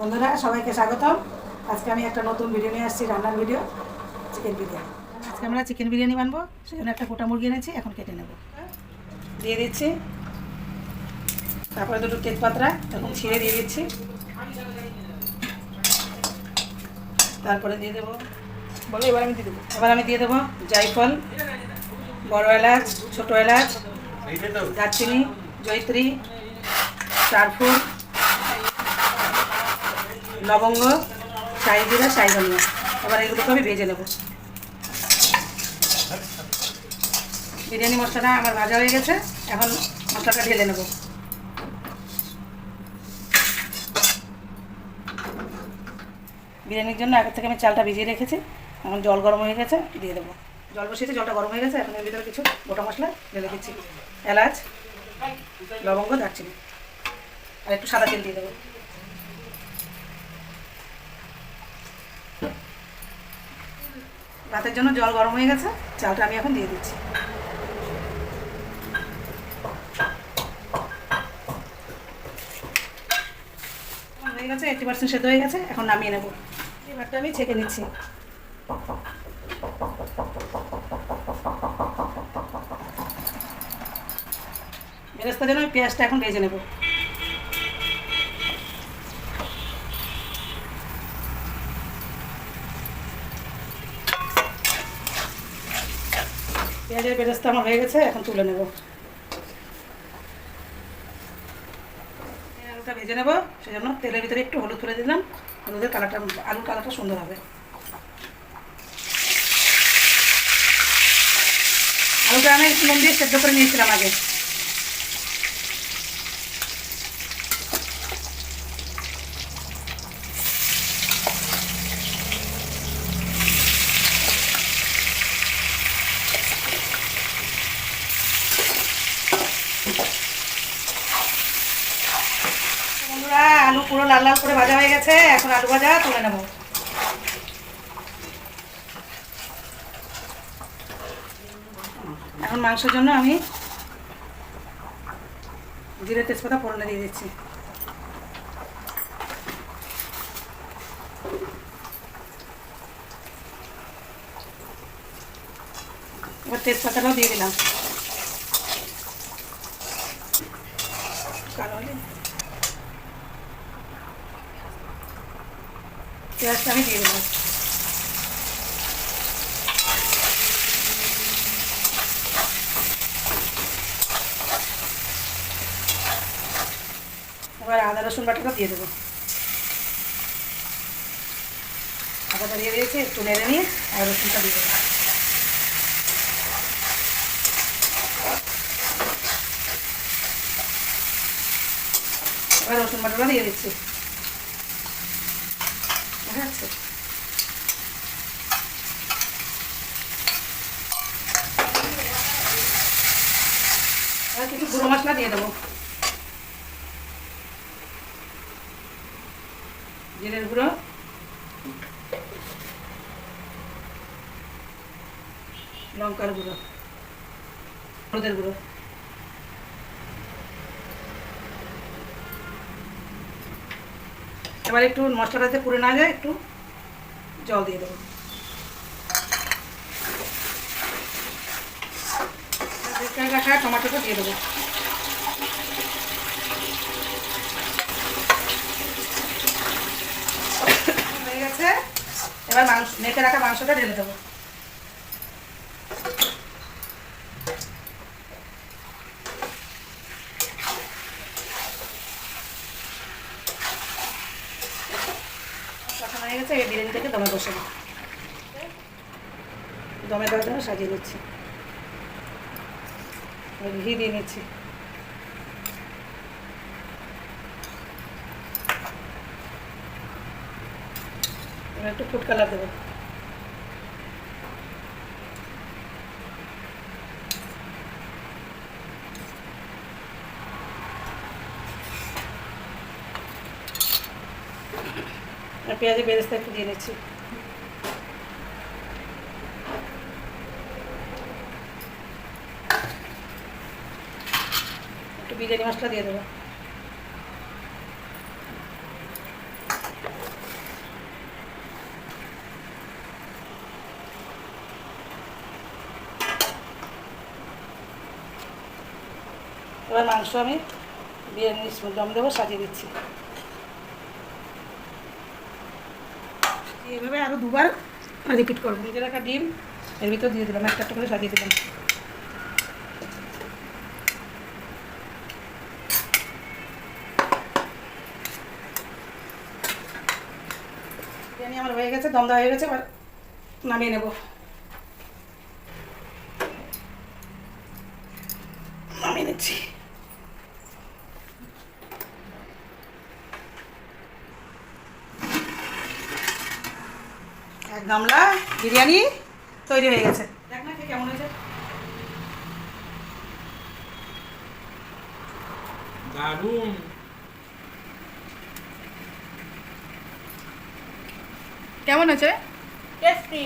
বন্ধুরা সবাইকে স্বাগতম। আজকে আমি একটা নতুন ভিডিও নিয়ে আসছি রান্নার ভিডিও চিকেন বিরিয়ানি। আজকে আমরা চিকেন বিরিয়ানি বানবো সেজন্য একটা গোটা মুরগি এনেছি এখন কেটে নেব। দিয়ে দিচ্ছি। তারপরে দুটো তেজপাতা এখন ছিঁড়ে দিয়ে দিচ্ছি। তারপরে দিয়ে দেবো। বলো এবার আমি দিয়ে দেবো। এবার আমি দিয়ে দেবো জায়ফল বড় এলাচ ছোটো এলাচ দারচিনি জয়ত্রী চারফুল। লবঙ্গ সাই জিরা সাই ধনিয়া এবার এগুলোকে আমি ভেজে নেব। বিরিয়ানি মশলাটা আমার ভাজা হয়ে গেছে, এখন মশলাটা ঢেলে নেব। বিরিয়ানির জন্য আগে থেকে আমি চালটা ভিজিয়ে রেখেছি, এখন জল গরম হয়ে গেছে, দিয়ে দেবো। জল বসিয়েছি, জলটা গরম হয়ে গেছে, এখন এর ভিতরে কিছু গোটা মশলা ঢেলে দিচ্ছি। এলাচ, লবঙ্গ, দারচিনি। আর একটু সাদা তেল দিয়ে দেবো। ভাতের জন্য জল গরম হয়ে গেছে, চালটা আমি এখন দিয়ে দিচ্ছি। হয়ে গেছে এইটি পার্সেন্ট সেদ্ধ হয়ে গেছে, এখন নামিয়ে নেব। এবারটা আমি ছেঁকে নিচ্ছি। বেরেস্তার জন্য পেঁয়াজটা এখন ভেজে নেব। পেঁয়াজের বেরেস্তা আমার হয়ে গেছে, এখন তুলে নেব। আলুটা ভেজে নেব, সেজন্য তেলের ভিতরে একটু হলুদ তুলে দিলাম, হলুদের কালারটা আলুর কালারটা সুন্দর হবে। আলুটা আমি নুন দিয়ে সেদ্ধ করে নিয়েছিলাম আগে। বন্ধুরা, আলু পুরো লাল লাল করে ভাজা হয়ে গেছে। এখন আলু ভাজা তুলে নেব। এখন মাংসের জন্য আমি জিরে তেজপাতা ফোড়নে দিয়ে দিচ্ছি। এবার তেজপাতাটাও দিয়ে দিলাম। পেঁয়াজটা আমি দিয়ে দেবো এবার আদা, রসুন বাটাটা দিয়ে দেবো। আদাটা দিয়ে দিয়েছি, একটু নেড়ে নিয়ে আদা রসুনটা দিয়ে দেবো। এবার রসুন বাটাটা দিয়ে দিচ্ছি। কিছু গুঁড়ো মশলা দিয়ে দেবো। জিরের গুঁড়ো। লঙ্কার গুঁড়ো। হলুদের গুঁড়ো। এবার একটু মশলাটাতে পুড়ে না যায়, একটু জল দিয়ে দেবো। রাখা টমাটোটা দিয়ে দেবো। হয়ে গেছে। এবার মাংস, মেখে রাখা মাংসটা ঢেলে দেবো। হয়ে গেছে, এই বিরিয়ানি থেকে দমে বসে দেবো দমে দেওয়ার জন্য সাজিয়ে নিচ্ছি। ঘি দিয়ে নিচ্ছি। একটু ফুড কালার দেবো। আর পেঁয়াজের বেরেস্তা একটু দিয়ে নিচ্ছি একটু বিরিয়ানি মশলা দিয়ে দেবো। এবার মাংস আমি বিরিয়ানি দম দেবো, সাজিয়ে দিচ্ছি। এইভাবে আরও দুবার রিপিট করব। ভেজে রাখা ডিম, এর ভিতর দিয়ে দিলাম, একটা একটা করে সাজিয়ে দিলাম। বিরিয়ানি আমার হয়ে গেছে, দম দেওয়া হয়ে গেছে, এবার নামিয়ে নেব। নামিয়ে নিচ্ছি। এক গামলা বিরিয়ানি তৈরি হয়ে গেছে। দেখ না কেমন হয়েছে? দারুণ। কেমন আছে টেস্টি